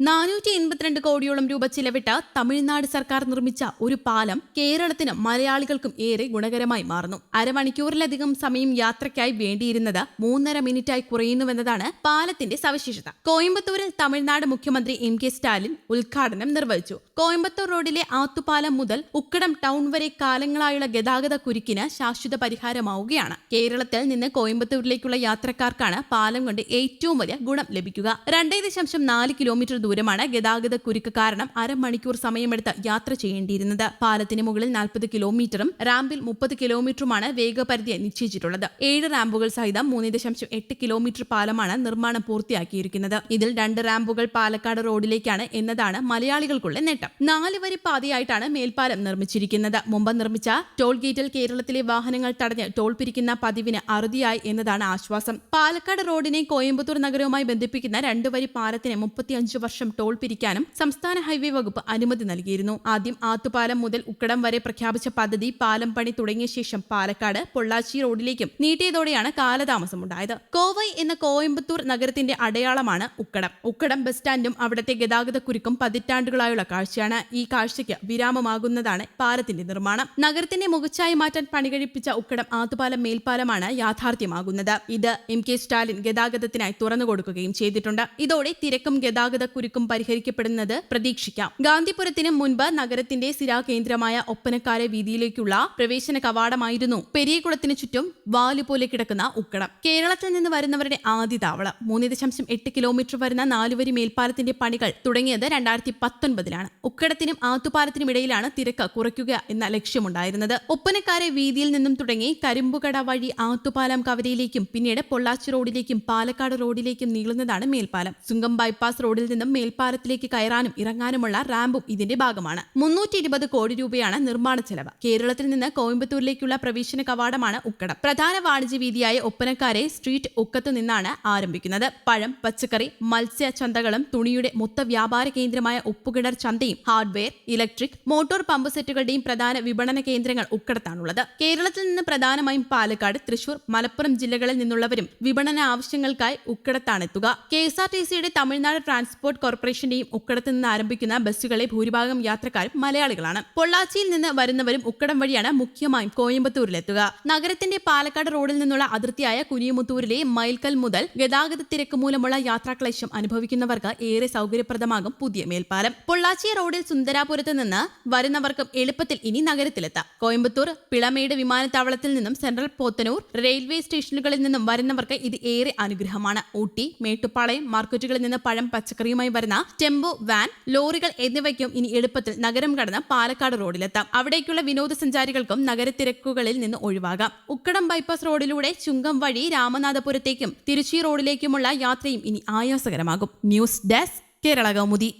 നാനൂറ്റി എൺപത്തിരണ്ട് കോടിയോളം രൂപ ചിലവിട്ട് തമിഴ്നാട് സർക്കാർ നിർമ്മിച്ച ഒരു പാലം കേരളത്തിന് മലയാളികൾക്കും ഏറെ ഗുണകരമായി മാറുന്നു. അരമണിക്കൂറിലധികം സമയം യാത്രയ്ക്കായി വേണ്ടിയിരുന്നത് മൂന്നര മിനിറ്റായി കുറയുന്നുവെന്നതാണ് പാലത്തിന്റെ സവിശേഷത. കോയമ്പത്തൂരിൽ തമിഴ്നാട് മുഖ്യമന്ത്രി എം കെ സ്റ്റാലിൻ ഉദ്ഘാടനം നിർവഹിച്ചു. കോയമ്പത്തൂർ റോഡിലെ ആത്തുപാലം മുതൽ ഉക്കടം ടൗൺ വരെ കാലങ്ങളായുള്ള ഗതാഗത കുരുക്കിന് ശാശ്വത പരിഹാരമാവുകയാണ്. കേരളത്തിൽ നിന്ന് കോയമ്പത്തൂരിലേക്കുള്ള യാത്രക്കാർക്കാണ് പാലം കൊണ്ട് ഏറ്റവും വലിയ ഗുണം ലഭിക്കുക. രണ്ടേ ദശാംശം നാല് കിലോമീറ്റർ ദൂരമാണ്. ഗതാഗത കുരുക്ക് കാരണം അരമണിക്കൂർ സമയമെടുത്ത് യാത്ര ചെയ്യേണ്ടിയിരുന്നത്. പാലത്തിന് മുകളിൽ നാൽപ്പത് കിലോമീറ്ററും റാമ്പിൽ മുപ്പത് കിലോമീറ്ററുമാണ് വേഗപരിധി നിശ്ചയിച്ചിട്ടുള്ളത്. ഏഴ് റാമ്പുകൾ സഹിതം മൂന്ന് ദശാംശം എട്ട് കിലോമീറ്റർ പാലമാണ് നിർമ്മാണം പൂർത്തിയാക്കിയിരിക്കുന്നത്. ഇതിൽ രണ്ട് റാമ്പുകൾ പാലക്കാട് റോഡിലേക്കാണ് എന്നതാണ് മലയാളികൾക്കുള്ള നേട്ടം. നാല് വരി പാതയായിട്ടാണ് മേൽപ്പാലം നിർമ്മിച്ചിരിക്കുന്നത്. മുമ്പ് നിർമ്മിച്ച ടോൾ ഗേറ്റിൽ കേരളത്തിലെ വാഹനങ്ങൾ തടഞ്ഞ് ടോൾ പിരിക്കുന്ന പതിവിന് അറുതിയായി എന്നതാണ് ആശ്വാസം. പാലക്കാട് റോഡിനെ കോയമ്പത്തൂർ നഗരവുമായി ബന്ധിപ്പിക്കുന്ന രണ്ട് വരി പാലത്തിന് മുപ്പത്തിയഞ്ച് വർഷം ടോൾ പിരിക്കാനും സംസ്ഥാന ഹൈവേ വകുപ്പ് അനുമതി നൽകിയിരുന്നു. ആദ്യം ആത്തുപാലം മുതൽ ഉക്കടം വരെ പ്രഖ്യാപിച്ച പദ്ധതി പാലം പണി തുടങ്ങിയ ശേഷം പാലക്കാട് പൊള്ളാച്ചി റോഡിലേക്കും നീട്ടിയതോടെയാണ് കാലതാമസം ഉണ്ടായത് കോവൈ എന്ന കോയമ്പത്തൂർ നഗരത്തിന്റെ അടയാളമാണ് ഉക്കടം. ഉക്കടം ബസ് സ്റ്റാൻഡും അവിടത്തെ ഗതാഗത കുരുക്കും പതിറ്റാണ്ടുകളായുള്ള കാഴ്ചയാണ് ഈ കാഴ്ചയ്ക്ക് വിരാമമാകുന്നതാണ് പാലത്തിന്റെ നിർമ്മാണം. നഗരത്തിന്റെ മുഖച്ഛായ മാറ്റാൻ പണികഴിപ്പിച്ച ഉക്കടം ആത്തുപാലം മേൽപ്പാലമാണ് യാഥാർത്ഥ്യമാകുന്നത്. ഇത് എം കെ സ്റ്റാലിൻ ഗതാഗതത്തിനായി തുറന്നു കൊടുക്കുകയും ചെയ്തിട്ടുണ്ട്. ഇതോടെ തിരക്കും ഗതാഗത കുരുക്കും പരിഹരിക്കപ്പെടുന്നത് പ്രതീക്ഷിക്കാം. ഗാന്ധിപുരത്തിന് മുൻപ് നഗരത്തിന്റെ സ്ഥിരാകേന്ദ്രമായ ഒപ്പനക്കാരെ വീതിയിലേക്കുള്ള പ്രവേശന കവാടമായിരുന്നു പെരിയകുളത്തിന് ചുറ്റും വാലുപോലെ കിടക്കുന്ന ഉക്കടം. കേരളത്തിൽ നിന്ന് വരുന്നവരുടെ ആദ്യ താവളം. മൂന്ന് ദശാംശം എട്ട് കിലോമീറ്റർ വരുന്ന നാലുവരി മേൽപ്പാലത്തിന്റെ പണികൾ തുടങ്ങിയത് രണ്ടായിരത്തി പത്തൊൻപതിലാണ് ഉക്കടത്തിനും ആത്തുപാലത്തിനും ഇടയിലാണ് തിരക്ക് കുറയ്ക്കുക എന്ന ലക്ഷ്യമുണ്ടായിരുന്നത്. ഒപ്പനക്കാരെ വീതിയിൽ നിന്നും തുടങ്ങി കരിമ്പുകട വഴി ആത്തുപാലം കവരയിലേക്കും പിന്നീട് പൊള്ളാച്ചി റോഡിലേക്കും പാലക്കാട് റോഡിലേക്കും നീളുന്നതാണ് മേൽപ്പാലം. സുങ്കം ബൈപ്പാസ് റോഡിൽ നിന്നും മേൽപ്പാലത്തിലേക്ക് കയറാനും ഇറങ്ങാനുമുള്ള റാമ്പും ഇതിന്റെ ഭാഗമാണ്. മുന്നൂറ്റി ഇരുപത് കോടി രൂപയാണ് നിർമ്മാണ ചെലവ്. കേരളത്തിൽ നിന്ന് കോയമ്പത്തൂരിലേക്കുള്ള പ്രവേശന കവാടമാണ് ഉക്കടം. പ്രധാന വാണിജ്യ വീതിയായ ഒപ്പനക്കാരെ സ്ട്രീറ്റ് ഉക്കത്തു നിന്നാണ് ആരംഭിക്കുന്നത്. പഴം പച്ചക്കറി മത്സ്യ ചന്തകളും തുണിയുടെ മൊത്ത വ്യാപാര കേന്ദ്രമായ ഉപ്പുകിണർ ചന്തയും ഹാർഡ്വെയർ ഇലക്ട്രിക് മോട്ടോർ പമ്പ് സെറ്റുകളുടെയും പ്രധാന വിപണന കേന്ദ്രങ്ങൾ ഉക്കടത്താണുള്ളത്. കേരളത്തിൽ നിന്ന് പ്രധാനമായും പാലക്കാട് തൃശൂർ മലപ്പുറം ജില്ലകളിൽ നിന്നുള്ളവരും വിപണന ആവശ്യങ്ങൾക്കായി ഉക്കടത്താണെത്തുക. കെ എസ് ആർ ടി സിയുടെ തമിഴ്നാട് ട്രാൻസ്പോർട്ട് കോർപ്പറേഷന്റെയും ഉക്കടത്ത് നിന്ന് ആരംഭിക്കുന്ന ബസ്സുകളെ ഭൂരിഭാഗം യാത്രക്കാരും മലയാളികളാണ്. പൊള്ളാച്ചിയിൽ നിന്ന് വരുന്നവരും ഉക്കടം വഴിയാണ് മുഖ്യമായും കോയമ്പത്തൂരിലെത്തുക. നഗരത്തിന്റെ പാലക്കാട് റോഡിൽ നിന്നുള്ള അതിർത്തിയായ കുനിയമുത്തൂരിലെ മൈൽക്കൽ മുതൽ ഗതാഗത തിരക്ക് മൂലമുള്ള യാത്രാക്ലേശം അനുഭവിക്കുന്നവർക്ക് ഏറെ സൗകര്യപ്രദമാകും പുതിയ മേൽപ്പാലം. പൊള്ളാച്ചി റോഡിൽ സുന്ദരാപുരത്ത് നിന്ന് വരുന്നവർക്കും എളുപ്പത്തിൽ ഇനി നഗരത്തിലെത്താം. കോയമ്പത്തൂർ പിളമേട് വിമാനത്താവളത്തിൽ നിന്നും സെൻട്രൽ പോത്തനൂർ റെയിൽവേ സ്റ്റേഷനുകളിൽ നിന്നും വരുന്നവർക്ക് ഇത് ഏറെ അനുഗ്രഹമാണ്. ഊട്ടി മേട്ടുപ്പാളയം മാർക്കറ്റുകളിൽ നിന്ന് പഴം പച്ചക്കറിയുമായി വരുന്ന ടെമ്പോ വാൻ ലോറികൾ എന്നിവയ്ക്കും ഇനി എളുപ്പത്തിൽ നഗരം കടന്ന് പാലക്കാട് റോഡിലെത്താം. അവിടേക്കുള്ള വിനോദസഞ്ചാരികൾക്കും നഗരത്തിരക്കുകളിൽ നിന്ന് ഒഴിവാകാം. ഉക്കടം ബൈപ്പാസ് റോഡിലൂടെ ചുങ്കം വഴി രാമനാഥപുരത്തേക്കും തിരുച്ചി റോഡിലേക്കുമുള്ള യാത്രയും ഇനി ആയാസകരമാകും. News desk Kerala Kaumudi.